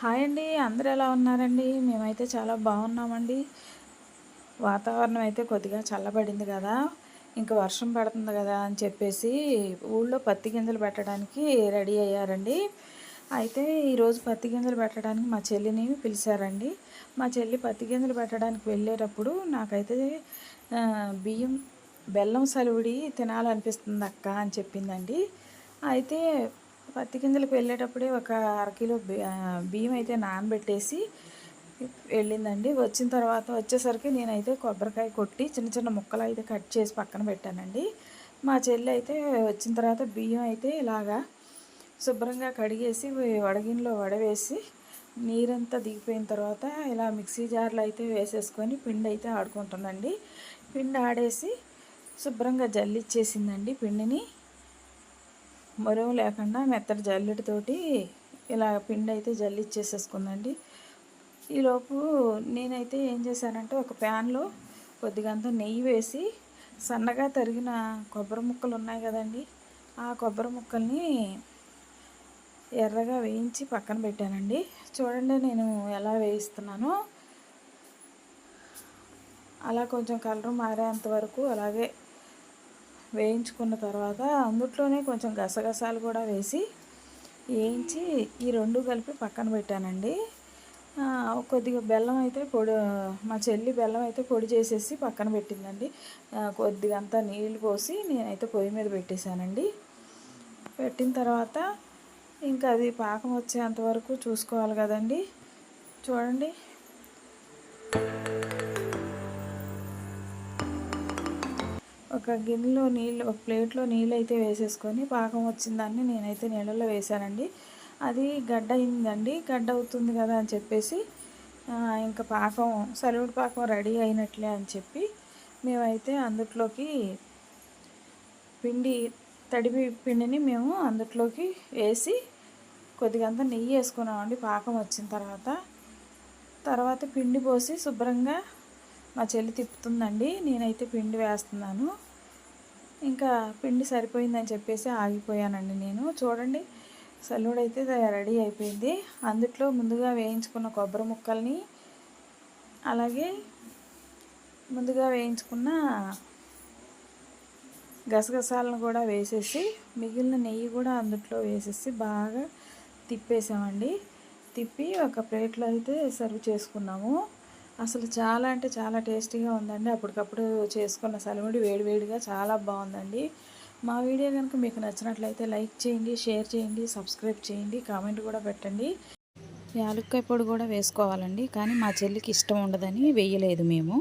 Hi అండి అందరూ ఎలా ఉన్నారండి? మేమైతే చాలా బాగున్నామండి. వాతావరణం అయితే కొద్దిగా చల్లబడింది కదా. ఇంకా వర్షం పడుతుంది కదా అని చెప్పేసి ఊళ్ళో పత్తి గింజలు పెట్టడానికి రెడీ అయ్యారండి. అయితే ఈరోజు పత్తి గింజలు పెట్టడానికి మా చెల్లిని పిలిచారండి. మా చెల్లి పత్తి గింజలు పెట్టడానికి వెళ్ళేటప్పుడు నాకైతే బియ్యం బెల్లం సలువుడి తినాలనిపిస్తుంది అక్క అని చెప్పిందండి. అయితే పత్తి కిందలకు వెళ్ళేటప్పుడే ఒక అరకిలో బియ్యం అయితే నానబెట్టేసి వెళ్ళిందండి. వచ్చిన తర్వాత వచ్చేసరికి నేనైతే కొబ్బరికాయ కొట్టి చిన్న చిన్న ముక్కలు అయితే కట్ చేసి పక్కన పెట్టానండి. మా చెల్లి అయితే వచ్చిన తర్వాత బియ్యం అయితే ఇలాగా శుభ్రంగా కడిగేసి వడగిన్లో వడవేసి నీరంతా దిగిపోయిన తర్వాత ఇలా మిక్సీ జార్లో అయితే వేసేసుకొని పిండి అయితే ఆడుకుంటుందండి. పిండి ఆడేసి శుభ్రంగా జల్లిచ్చేసిందండి పిండిని. మరువు లేకుండా మెత్తటి జల్లెడతోటి ఇలా పిండి అయితే జల్లిచ్చేసేసుకుందండి. ఈలోపు నేనైతే ఏం చేశానంటే ఒక ప్యాన్లో కొద్దిగంత నెయ్యి వేసి సన్నగా తరిగిన కొబ్బరి ముక్కలు ఉన్నాయి కదండి ఆ కొబ్బరి ముక్కల్ని ఎర్రగా వేయించి పక్కన పెట్టానండి. చూడండి నేను ఎలా వేయిస్తున్నానో. అలా కొంచెం కలర్ మారేంత వరకు అలాగే వేయించుకున్న తర్వాత అందుట్లోనే కొంచెం గసగసాలు కూడా వేసి వేయించి ఈ రెండు కలిపి పక్కన పెట్టానండి. కొద్దిగా బెల్లం అయితే పొడి మా చెల్లి బెల్లం అయితే పొడి చేసేసి పక్కన పెట్టిందండి. కొద్దిగా అంతా నీళ్ళు పోసి నేనైతే పొయ్యి మీద పెట్టేశానండి. పెట్టిన తర్వాత ఇంకా అది పాకం వచ్చేంత వరకు చూసుకోవాలి కదండి. చూడండి. ఒక గిన్నెలో నీళ్ళు ఒక ప్లేట్లో నీళ్ళు అయితే వేసేసుకొని పాకం వచ్చిందాన్ని నేనైతే నీళ్ళలో వేసానండి అది గడ్డ అయిందండి. గడ్డ అవుతుంది కదా అని చెప్పేసి ఇంకా పాకం సలువుడు పాకం రెడీ అయినట్లే అని చెప్పి మేమైతే అందుట్లోకి పిండి తడిపి పిండిని మేము అందుట్లోకి వేసి కొద్దిగంత నెయ్యి వేసుకున్నామండి పాకం వచ్చిన తర్వాత. తర్వాత పిండి పోసి శుభ్రంగా మా చెల్లి తిప్పుతుందండి. నేనైతే పిండి వేస్తున్నాను. ఇంకా పిండి సరిపోయిందని చెప్పేసి ఆగిపోయానండి నేను. చూడండి సల్లుడైతే రెడీ అయిపోయింది. అందుట్లో ముందుగా వేయించుకున్న కొబ్బరి ముక్కల్ని అలాగే ముందుగా వేయించుకున్న గసగసాలను కూడా వేసేసి మిగిలిన నెయ్యి కూడా అందుట్లో వేసేసి బాగా తిప్పేసామండి. తిప్పి ఒక ప్లేట్లో అయితే సర్వ్ చేసుకున్నాము. అసలు చాలా అంటే చాలా టేస్టీగా ఉందండి. అప్పటికప్పుడు చేసుకున్న సలిమిడి వేడివేడిగా చాలా బాగుందండి. మా వీడియో కనుక మీకు నచ్చినట్లయితే లైక్ చేయండి షేర్ చేయండి సబ్స్క్రైబ్ చేయండి కామెంట్ కూడా పెట్టండి. యాలక్కాయ పొడి కూడా వేసుకోవాలండి. కానీ మా చెల్లికి ఇష్టం ఉండదని వేయలేదు మేము.